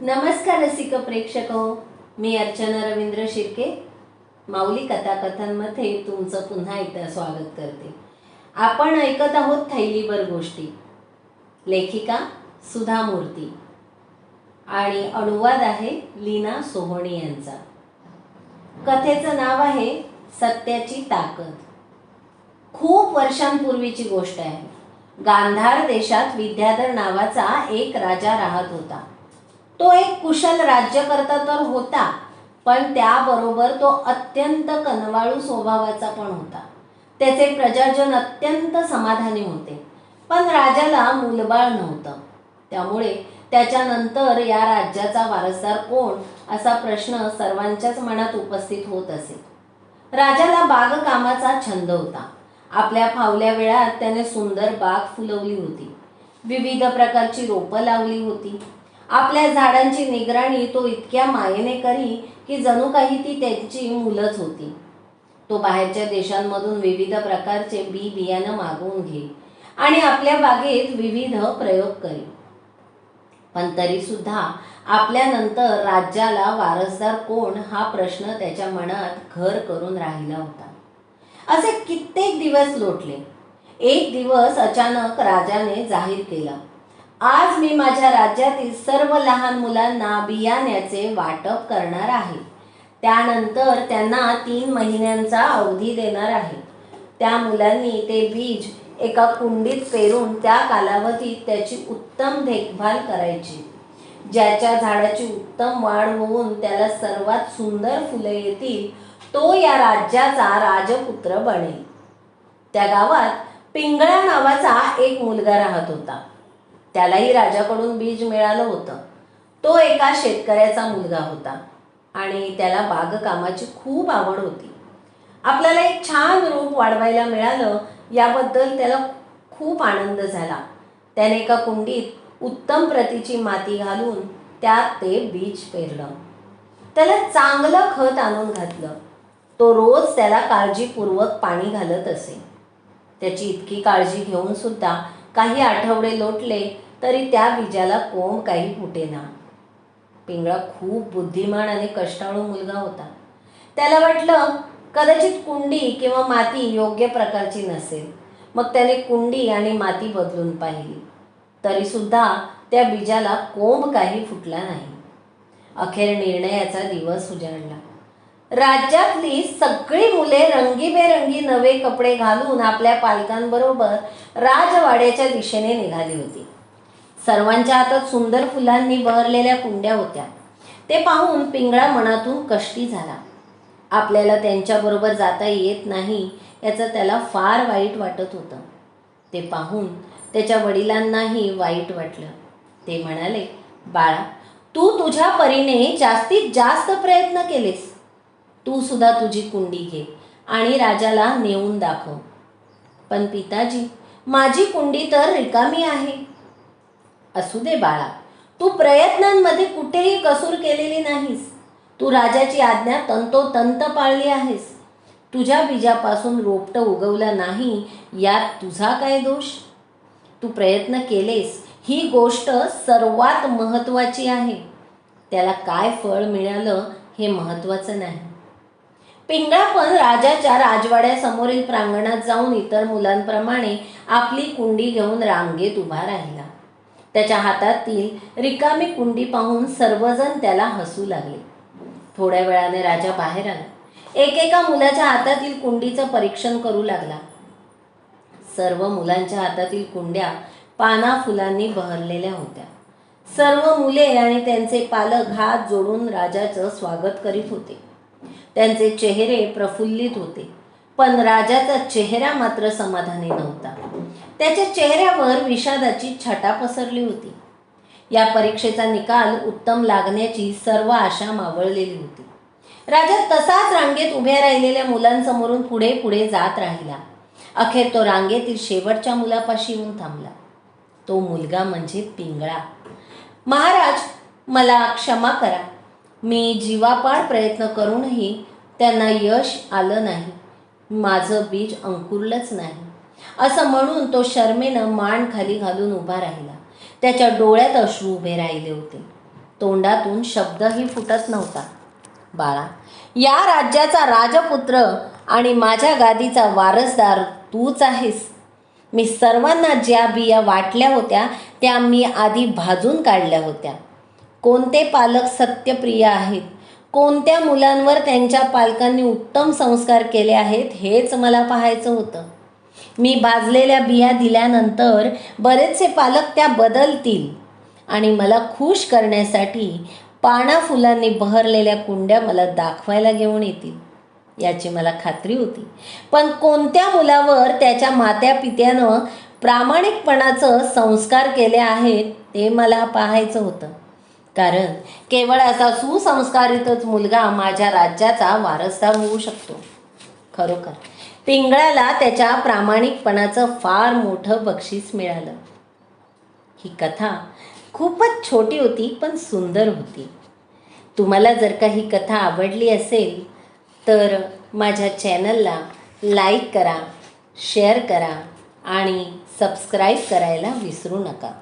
नमस्कार रसिक प्रेक्षक हो मी अर्चना रवींद्र शिर्के. माऊली कथाकथांमध्ये तुमचं पुन्हा एकदा स्वागत करते. आपण ऐकत आहोत थैलीवर गोष्टी. लेखिका सुधा मूर्ती. आणि अनुवाद आहे लीना सोहोणी यांचा. कथेचं नाव आहे सत्याची ताकद. खूप वर्षांपूर्वीची गोष्ट आहे. गांधार देशात विद्याधर नावाचा एक राजा राहत होता. तो एक कुशल राज्यकर्ता तर होता पण त्याबरोबर तो अत्यंत कनवाळू स्वभावाचा पण होता. त्याचे प्रजाजन अत्यंत समाधानी होते पण राजाला मूलबाळ नव्हतं. त्यामुळे त्याच्यानंतर या राज्याचा वारसदार कोण असा प्रश्न सर्वांच्याच मनात उपस्थित होत असे. राजाला बागकामाचा छंद होता. आपल्या फावल्या वेळात त्याने सुंदर बाग फुलवली होती. विविध प्रकारची रोपं लावली होती. आपल्या झाडांची निगराणी तो इतक्या मायेने करी की जणू काही ती त्याची मुलंच होती. तो बाहेरच्या देशांमधून विविध प्रकारचे बी बियाणं मागवून घे आणि आपल्या बागेत विविध प्रयोग करी पण तरी सुद्धा आपल्यानंतर राज्याला वारसदार कोण हा प्रश्न त्याच्या मनात घर करून राहिला होता. असे कित्येक दिवस लोटले. एक दिवस अचानक राजाने जाहीर केलं. आज मी माझ्या राज्यातील सर्व लहान मुलांना बियाण्याचे वाटप करणार आहे. त्यानंतर त्यांना तीन महिन्यांचा अवधी देणार आहे. त्या मुलांनी ते बीज एका कुंडीत पेरून त्या कालावधीत त्याची उत्तम देखभाल करायची. ज्याच्या झाडाची उत्तम वाढ होऊन त्याला सर्वात सुंदर फुले येतील तो या राज्याचा राजपुत्र बनेल. त्या गावात पिंगळा नावाचा एक मुलगा राहत होता. त्यालाही राजाकडून बीज मिळालं होतं. तो एका शेतकऱ्याचा मुलगा होता आणि त्याला बागकामाची खूप आवड होती. आपल्याला एक छान रूप वाढवायला मिळालं याबद्दल त्याला खूप आनंद झाला. त्याने एका कुंडीत उत्तम प्रतीची माती घालून त्यात ते बीज पेरलं. त्याला चांगलं खत आणून घातलं. तो रोज त्याला काळजीपूर्वक पाणी घालत असे. त्याची इतकी काळजी घेऊन सुद्धा काही आठवडे लोटले तरी त्या बीजाला कोंब काही फुटेना. पिंगळा खूप बुद्धिमान आणि कष्टाळू मुलगा होता. त्याला वाटलं कदाचित कुंडी किंवा माती योग्य प्रकारची नसेल. मग त्याने कुंडी आणि माती बदलून पाहिली. तरीसुद्धा त्या बीजाला कोंब काही फुटला नाही. अखेर निर्णयाचा दिवस उजाडला. राज्यातली सगळी मुले रंगीबेरंगी नवे कपडे घालून आपल्या पालकांबरोबर राजवाड्याच्या दिशेने निघाली होती. सर्वांच्या हातात सुंदर फुलांनी बहरलेल्या कुंड्या होत्या. ते पाहून पिंगळा मनातून कष्टी झाला. आपल्याला त्यांच्याबरोबर जाता येत नाही याचं त्याला फार वाईट वाटत होतं. ते पाहून त्याच्या वडिलांनाही वाईट वाटलं. ते म्हणाले बाळा तू तुझ्या परीने जास्तीत जास्त प्रयत्न केलेस. तू सुद्धा तुझी कुंडी घे आणि राजाला नेऊन दाखव. पण पिताजी माझी कुंडी तर रिकामी आहे. असू दे बाळा तू प्रयत्नांमध्ये कुठेही कसूर केलेली नाहीस. तू राजाची आज्ञा तंतोतंत पाळली आहेस. तुझ्या बीजापासून रोपटं उगवलं नाही यात तुझा काय दोष? तू प्रयत्न केलेस ही गोष्ट सर्वात महत्त्वाची आहे. त्याला काय फळ मिळालं हे महत्त्वाचं नाही. पिंगळा पण राजाच्या राजवाड्यासमोरील प्रांगणात जाऊन इतर मुलांप्रमाणे आपली कुंडी घेऊन रांगेत उभा राहिला. त्याच्या हातातील रिकामी कुंडी पाहून सर्वजण त्याला हसू लागले. थोड्या वेळाने राजा बाहेर आला. एकेका मुलाच्या हातातील कुंडीचं परीक्षण करू लागला. सर्व मुलांच्या हातातील कुंड्या पाना फुलांनी बहरलेल्या होत्या. सर्व मुले आणि त्यांचे पालक हात जोडून राजाचं स्वागत करीत होते. त्यांचे चेहरे प्रफुल्लित होते. पण राजाचा चेहरा मात्र समाधानी नव्हता. त्याच्या चेहऱ्यावर विषादाची छटा पसरली होती. या परीक्षेचा निकाल उत्तम लागण्याची सर्व आशा मावळलेली होती. राजा तसाच रांगेत उभ्या राहिलेल्या मुलांसमोरून पुढे पुढे जात राहिला. अखेर तो रांगेतील शेवटच्या मुलापाशी येऊन थांबला. तो मुलगा म्हणजे पिंगळा. महाराज मला क्षमा करा. मी जीवापाड प्रयत्न करूनही त्यांना यश आलं नाही. माझं बीज अंकुरलंच नाही. असं म्हणून तो शर्मेनं मान खाली घालून उभा राहिला. त्याच्या डोळ्यात अश्रू उभे राहिले होते. तोंडातून शब्दही फुटत नव्हता. बाळा या राज्याचा राजपुत्र आणि माझ्या गादीचा वारसदार तूच आहेस. मी सर्वांना ज्या बिया वाटल्या होत्या त्या मी आधी भाजून काढल्या होत्या. कोणते पालक सत्यप्रिय आहेत? कोणत्या मुलांवर त्यांच्या पालकांनी उत्तम संस्कार केले आहेत? हेच मला पाहायचं होतं. मी भाजलेल्या बिया दिल्यानंतर बरेचसे पालक त्या बदलतील. आणि मला खुश करण्यासाठी पाना फुलांनी बहरलेल्या कुंड्या मला दाखवायला घेऊन येतील. याची मला खात्री होती. पण कोणत्या मुलावर त्याच्या मात्या पित्यानं प्रामाणिकपणाचं संस्कार केले आहेत ते मला पाहायचं होतं. कारण केवळ असा सुसंस्कारितच मुलगा माझ्या राज्याचा वारसदार होऊ शकतो. खरोखर. पिंगळाला त्याच्या प्रामाणिकपणाचं फार मोठं बक्षीस मिळालं. ही कथा खूपच छोटी होती पण सुंदर होती. तुम्हाला जर का ही कथा आवडली असेल तर माझ्या चॅनलला लाईक करा शेअर करा आणि सबस्क्राईब करायला विसरू नका.